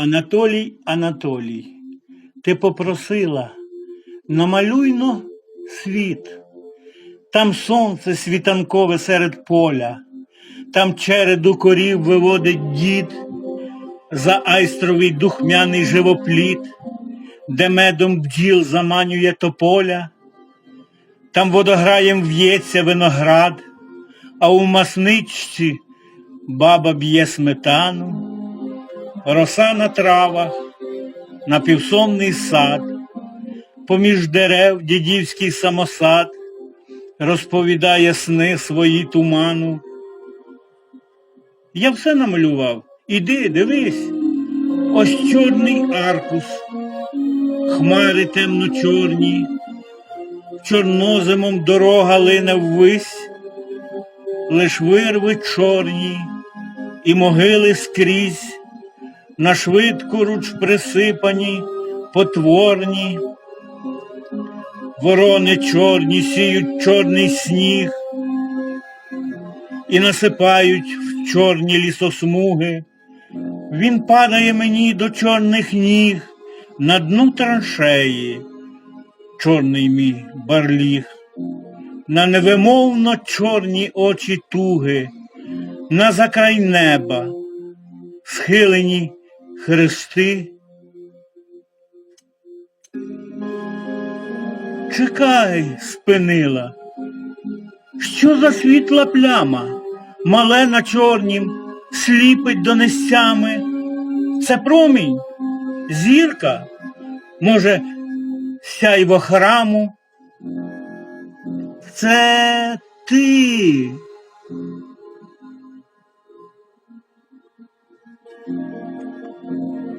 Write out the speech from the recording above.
Анатолій, Анатолій, ти попросила, намалюйно світ. Там сонце світанкове серед поля, там череду корів виводить дід, за айстровий духмяний живопліт, де медом бджіл заманює тополя, там водограєм в'ється виноград, а у масничці баба б'є сметану, роса на травах, напівсонний сад, поміж дерев дідівський самосад, розповідає сни свої туману. Я все намалював. Іди, дивись. Ось чорний аркус, хмари темно-чорні, чорнозимом дорога лине ввись, лиш вирви чорні і могили скрізь, на швидку руч присипані, потворні. Ворони чорні сіють чорний сніг і насипають в чорні лісосмуги. Він падає мені до чорних ніг на дну траншеї, чорний мій барліг, на невимовно чорні очі туги, на закрай неба, схилені хрести. Чекай, спинила. Що за світла пляма? Мале на чорнім, сліпить донестями. Це промінь, зірка, може, сяйво храму. Це ти. Amen.